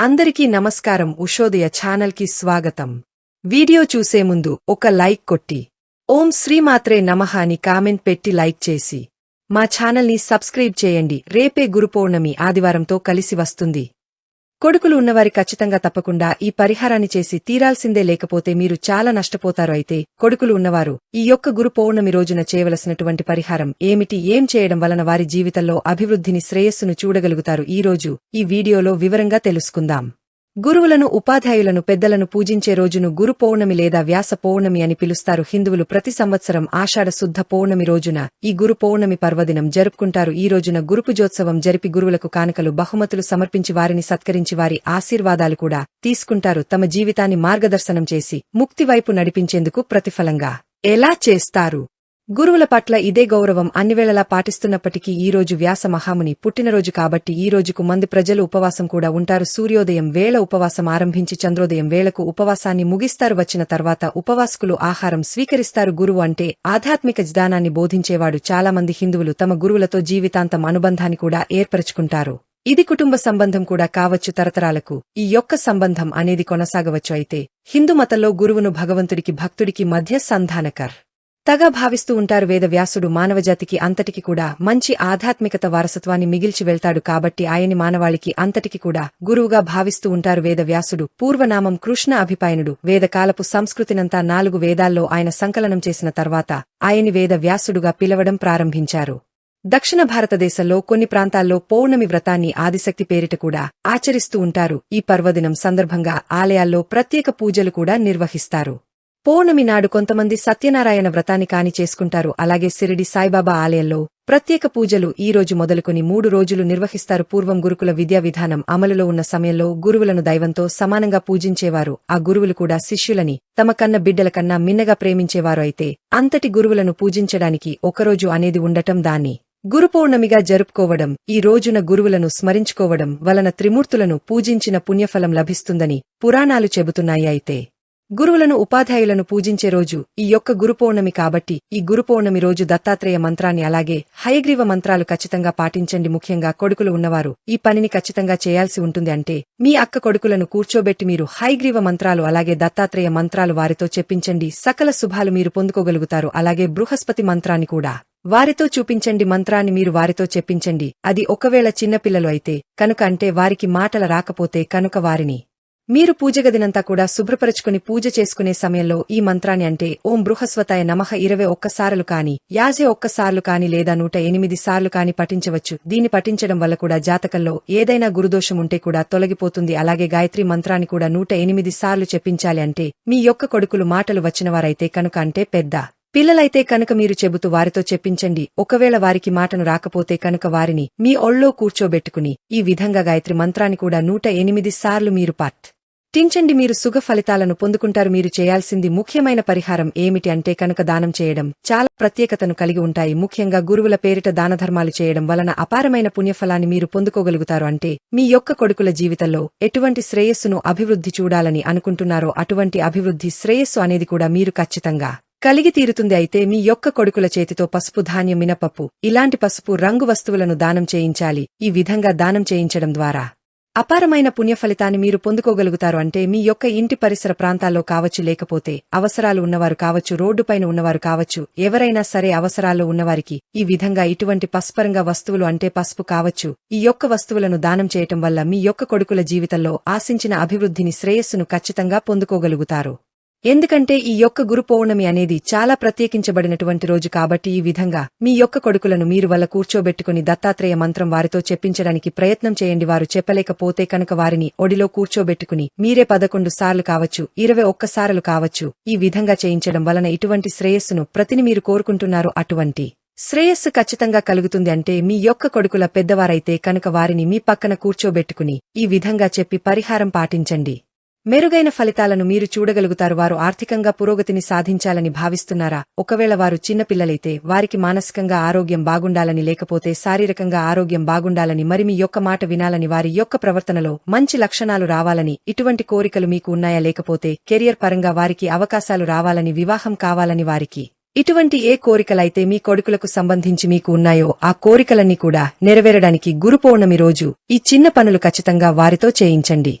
అందరికీ నమస్కారం. ఉషోదయ ఛానల్కి స్వాగతం. వీడియో చూసే ముందు ఒక లైక్ కొట్టి. ఓం శ్రీమాత్రే నమః అని కామెంట్ పెట్టి లైక్ చేసి. మా ఛానల్ని సబ్స్క్రైబ్ చేయండి. రేపే గురుపౌర్ణమి ఆదివారంతో కలిసి వస్తుంది. కొడుకులు ఉన్నవారి ఖచ్చితంగా తప్పకుండా ఈ పరిహారాన్ని చేసి తీరాల్సిందే లేకపోతే మీరు చాలా నష్టపోతారు. అయితే కొడుకులు ఉన్నవారు ఈ యొక్క గురు పౌర్ణమి రోజున చేయవలసినటువంటి పరిహారం ఏమిటి? ఏం చేయడం వలన వారి జీవితంలో అభివృద్ధిని శ్రేయస్సును చూడగలుగుతారు? ఈ రోజు ఈ వీడియోలో వివరంగా తెలుసుకుందాం. గురువులను ఉపాధ్యాయులను పెద్దలను పూజించే రోజును గురు పౌర్ణమి లేదా వ్యాస పౌర్ణమి అని పిలుస్తారు. హిందువులు ప్రతి సంవత్సరం ఆషాఢ శుద్ధ పౌర్ణమి రోజున ఈ గురు పౌర్ణమి పర్వదినం జరుపుకుంటారు. ఈ రోజున గురుపుజోత్సవం జరిపి గురువులకు కానుకలు బహుమతులు సమర్పించి వారిని సత్కరించి వారి ఆశీర్వాదాలు కూడా తీసుకుంటారు. తమ జీవితాన్ని మార్గదర్శనం చేసి ముక్తివైపు నడిపించేందుకు ప్రతిఫలంగా ఎలా చేస్తారు? గురువుల పట్ల ఇదే గౌరవం అన్నివేళలా పాటిస్తున్నప్పటికీ ఈరోజు వ్యాస మహాముని పుట్టినరోజు కాబట్టి ఈ రోజుకు మంది ప్రజలు ఉపవాసం కూడా ఉంటారు. సూర్యోదయం వేళ ఉపవాసం ఆరంభించి చంద్రోదయం వేళకు ఉపవాసాన్ని ముగిస్తారు. వచ్చిన తర్వాత ఉపవాసకులు ఆహారం స్వీకరిస్తారు. గురువు అంటే ఆధ్యాత్మిక జ్ఞానాన్ని బోధించేవాడు చాలా మంది హిందువులు తమ గురువులతో జీవితాంతం అనుబంధాన్ని కూడా ఏర్పరచుకుంటారు. ఇది కుటుంబ సంబంధం కూడా కావచ్చు తరతరాలకు. ఈ యొక్క సంబంధం అనేది కొనసాగవచ్చు అయితే హిందూ మతంలో గురువును భగవంతుడికి భక్తుడికి మధ్య సంధానకర్. తగా భావిస్తూ ఉంటారు వేదవ్యాసుడు మానవజాతికి అంతటికి కూడా. మంచి ఆధ్యాత్మికత వారసత్వాన్ని మిగిల్చి వెళ్తాడు కాబట్టి ఆయని మానవాళికి అంతటికి కూడా గురువుగా భావిస్తూ ఉంటారు వేదవ్యాసుడు. పూర్వనామం కృష్ణ అభిపాయనుడు. వేదకాలపు సంస్కృతినంతా నాలుగు వేదాల్లో ఆయన సంకలనం చేసిన తర్వాత ఆయని వేదవ్యాసుడుగా పిలవడం ప్రారంభించారు. దక్షిణ భారతదేశంలో కొన్ని ప్రాంతాల్లో పౌర్ణమి వ్రతాన్ని ఆదిశక్తి పేరిట కూడా ఆచరిస్తూ ఉంటారు. ఈ పర్వదినం సందర్భంగా ఆలయాల్లో ప్రత్యేక పూజలు కూడా నిర్వహిస్తారు. పౌర్ణమి నాడు కొంతమంది సత్యనారాయణ వ్రతాన్ని కాని చేసుకుంటారు. అలాగే సిరిడి సాయిబాబా ఆలయంలో ప్రత్యేక పూజలు ఈ రోజు మొదలుకొని మూడు రోజులు నిర్వహిస్తారు. పూర్వం గురుకుల విద్యా విధానం అమలులో ఉన్న సమయంలో గురువులను దైవంతో సమానంగా పూజించేవారు. ఆ గురువులు కూడా శిష్యులని తమ కన్న బిడ్డల కన్నా మిన్నగా ప్రేమించేవారు అయితే అంతటి గురువులను పూజించడానికి ఒకరోజు అనేది ఉండటం దాన్ని. గురు పౌర్ణమిగా జరుపుకోవడం ఈ రోజున గురువులను స్మరించుకోవడం వలన త్రిమూర్తులను పూజించిన పుణ్యఫలం లభిస్తుందని పురాణాలు చెబుతున్నాయి అయితే. గురువులను ఉపాధ్యాయులను పూజించే రోజు ఈ యొక్క గురుపౌర్ణమి కాబట్టి ఈ గురుపౌర్ణమి రోజు దత్తాత్రేయ మంత్రాన్ని అలాగే హయగ్రీవ మంత్రాలు ఖచ్చితంగా పాటించండి. ముఖ్యంగా కొడుకులు ఉన్నవారు ఈ పనిని ఖచ్చితంగా చేయాల్సి ఉంటుంది అంటే మీ అక్క కొడుకులను కూర్చోబెట్టి మీరు హైగ్రీవ మంత్రాలు అలాగే దత్తాత్రేయ మంత్రాలు వారితో చెప్పించండి. సకల శుభాలు మీరు పొందుకోగలుగుతారు. అలాగే బృహస్పతి మంత్రాన్ని కూడా వారితో చూపించండి. మంత్రాన్ని మీరు వారితో చెప్పించండి. అది ఒకవేళ చిన్నపిల్లలు అయితే కనుక అంటే వారికి మాటల రాకపోతే కనుక వారిని మీరు పూజగదినంతా కూడా శుభ్రపరచుకుని పూజ చేసుకునే సమయంలో ఈ మంత్రాన్ని అంటే ఓం బృహస్వతాయ నమః ఇరవై ఒక్కసార్లు కాని యాజే ఒక్కసార్లు కాని లేదా నూట ఎనిమిది సార్లు కాని పఠించవచ్చు. దీన్ని పఠించడం వల్ల కూడా జాతకంలో ఏదైనా గురుదోషం ఉంటే కూడా తొలగిపోతుంది. అలాగే గాయత్రి మంత్రాన్ని కూడా నూట ఎనిమిది సార్లు చెప్పించాలి అంటే మీ యొక్క కొడుకులు మాటలు వచ్చినవారైతే కనుక అంటే పెద్ద. పిల్లలైతే కనుక మీరు చెబుతూ వారితో చెప్పించండి. ఒకవేళ వారికి మాటను రాకపోతే కనుక వారిని మీ ఒళ్ళో కూర్చోబెట్టుకుని ఈ విధంగా గాయత్రి మంత్రాన్ని కూడా నూట ఎనిమిది సార్లు మీరు పాత్. టించండి మీరు సుఖ ఫలితాలను పొందుకుంటారు. మీరు చేయాల్సింది ముఖ్యమైన పరిహారం ఏమిటి అంటే కనుక దానం చేయడం. చాలా ప్రత్యేకతను కలిగి ఉంటాయి. ముఖ్యంగా గురువుల పేరిట దానధర్మాలు చేయడం వలన అపారమైన పుణ్యఫలాన్ని మీరు పొందుకోగలుగుతారు. అంటే మీ యొక్క కొడుకుల జీవితంలో ఎటువంటి శ్రేయస్సును అభివృద్ధి చూడాలని అనుకుంటున్నారో అటువంటి అభివృద్ధి శ్రేయస్సు అనేది కూడా మీరు ఖచ్చితంగా కలిగి తీరుతుంది. అయితే మీ యొక్క కొడుకుల చేతితో పసుపు ధాన్యం మినపప్పు ఇలాంటి పసుపు రంగు వస్తువులను దానం చేయించాలి. ఈ విధంగా దానం చేయించడం ద్వారా అపారమైన పుణ్యఫలితాన్ని మీరు పొందుకోగలుగుతారు అంటే మీ యొక్క ఇంటి పరిసర ప్రాంతాల్లో కావచ్చు లేకపోతే అవసరాలు ఉన్నవారు కావచ్చు రోడ్డుపైన ఉన్నవారు కావచ్చు ఎవరైనా సరే అవసరాల్లో ఉన్నవారికి ఈ విధంగా ఇటువంటి పస్పరంగా వస్తువులు అంటే పసుపు కావచ్చు. ఈ యొక్క వస్తువులను దానం చేయటం వల్ల మీ యొక్క కొడుకుల జీవితంలో ఆశించిన అభివృద్ధిని శ్రేయస్సును ఖచ్చితంగా పొందుకోగలుగుతారు. ఎందుకంటే ఈ యొక్క గురు పౌర్ణమి అనేది చాలా ప్రత్యేకించబడినటువంటి రోజు కాబట్టి ఈ విధంగా మీ యొక్క కొడుకులను మీరు వల్ల కూర్చోబెట్టుకుని దత్తాత్రేయ మంత్రం వారితో చెప్పించడానికి ప్రయత్నం చేయండి. వారు చెప్పలేకపోతే కనుక వారిని ఒడిలో కూర్చోబెట్టుకుని మీరే పదకొండు సార్లు కావచ్చు ఇరవై ఒక్కసార్లు కావచ్చు ఈ విధంగా చేయించడం వలన ఇటువంటి శ్రేయస్సును ప్రతిని మీరు కోరుకుంటున్నారు అటువంటి శ్రేయస్సు ఖచ్చితంగా కలుగుతుంది అంటే మీ యొక్క కొడుకుల పెద్దవారైతే కనుక వారిని మీ పక్కన కూర్చోబెట్టుకుని ఈ విధంగా చెప్పి పరిహారం పాటించండి. మెరుగైన ఫలితాలను మీరు చూడగలుగుతారు. వారు ఆర్థికంగా పురోగతిని సాధించాలని భావిస్తున్నారా? ఒకవేళ వారు చిన్నపిల్లలైతే వారికి మానసికంగా ఆరోగ్యం బాగుండాలని లేకపోతే శారీరకంగా ఆరోగ్యం బాగుండాలని మరి మీ యొక్క మాట వినాలని వారి యొక్క ప్రవర్తనలో మంచి లక్షణాలు రావాలని ఇటువంటి కోరికలు మీకు ఉన్నాయా? లేకపోతే కెరియర్ పరంగా వారికి అవకాశాలు రావాలని వివాహం కావాలని వారికి ఇటువంటి ఏ కోరికలైతే మీ కొడుకులకు సంబంధించి మీకు ఉన్నాయో ఆ కోరికలన్నీ కూడా నెరవేరడానికి గురుపౌర్ణమి రోజు ఈ చిన్న పనులు ఖచ్చితంగా వారితో చేయించండి.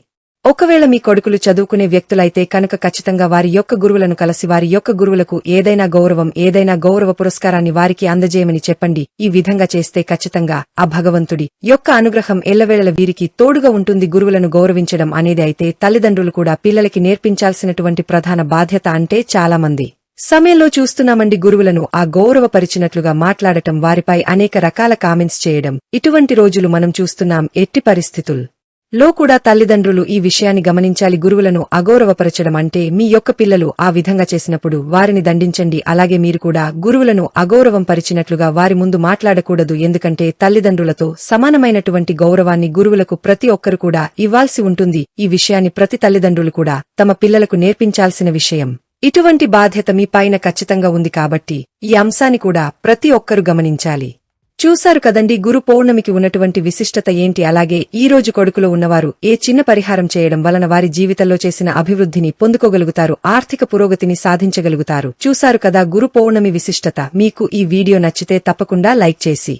ఒకవేళ మీ కొడుకులు చదువుకునే వ్యక్తులైతే కనుక ఖచ్చితంగా వారి యొక్క గురువులను కలిసి వారి యొక్క గురువులకు ఏదైనా గౌరవం ఏదైనా గౌరవ పురస్కారాన్ని వారికి అందజేయమని చెప్పండి. ఈ విధంగా చేస్తే ఖచ్చితంగా ఆ భగవంతుడి యొక్క అనుగ్రహం ఎల్లవేళల వీరికి తోడుగా ఉంటుంది. గురువులను గౌరవించడం అనేది అయితే తల్లిదండ్రులు కూడా పిల్లలకి నేర్పించాల్సినటువంటి ప్రధాన బాధ్యత అంటే చాలా మంది సమయంలో చూస్తున్నామండి గురువులను ఆ గౌరవపరిచినట్లుగా మాట్లాడటం వారిపై అనేక రకాల కామెంట్స్ చేయడం. ఇటువంటి రోజులు మనం చూస్తున్నాం ఎట్టి పరిస్థితులు. లో కూడా తల్లిదండ్రులు ఈ విషయాన్ని గమనించాలి గురువులను అగౌరవపరచడం అంటే మీ యొక్క పిల్లలు ఆ విధంగా చేసినప్పుడు వారిని దండించండి అలాగే మీరు కూడా గురువులను అగౌరవం పరిచినట్లుగా వారి ముందు మాట్లాడకూడదు ఎందుకంటే తల్లిదండ్రులతో సమానమైనటువంటి గౌరవాన్ని గురువులకు ప్రతి ఒక్కరు కూడా ఇవ్వాల్సి ఉంటుంది. ఈ విషయాన్ని ప్రతి తల్లిదండ్రులు కూడా తమ పిల్లలకు నేర్పించాల్సిన విషయం. ఇటువంటి బాధ్యత మీ పైన ఖచ్చితంగా ఉంది కాబట్టి ఈ అంశాన్ని కూడా ప్రతి ఒక్కరు గమనించాలి. చూశారు కదండి గురు పౌర్ణమికి ఉన్నటువంటి విశిష్టత ఏంటి? అలాగే ఈ రోజు కొడుకులో ఉన్నవారు ఏ చిన్న పరిహారం చేయడం వలన వారి జీవితంలో చేసిన అభివృద్ధిని పొందుకోగలుగుతారు? ఆర్థిక పురోగతిని సాధించగలుగుతారు? చూశారు కదా గురు పౌర్ణమి విశిష్టత. మీకు ఈ వీడియో నచ్చితే తప్పకుండా లైక్ చేసి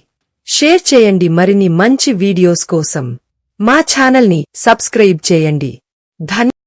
షేర్ చేయండి మరిన్ని మంచి వీడియోస్ కోసం. మా ఛానల్ని సబ్స్క్రైబ్ చేయండి. ధన్య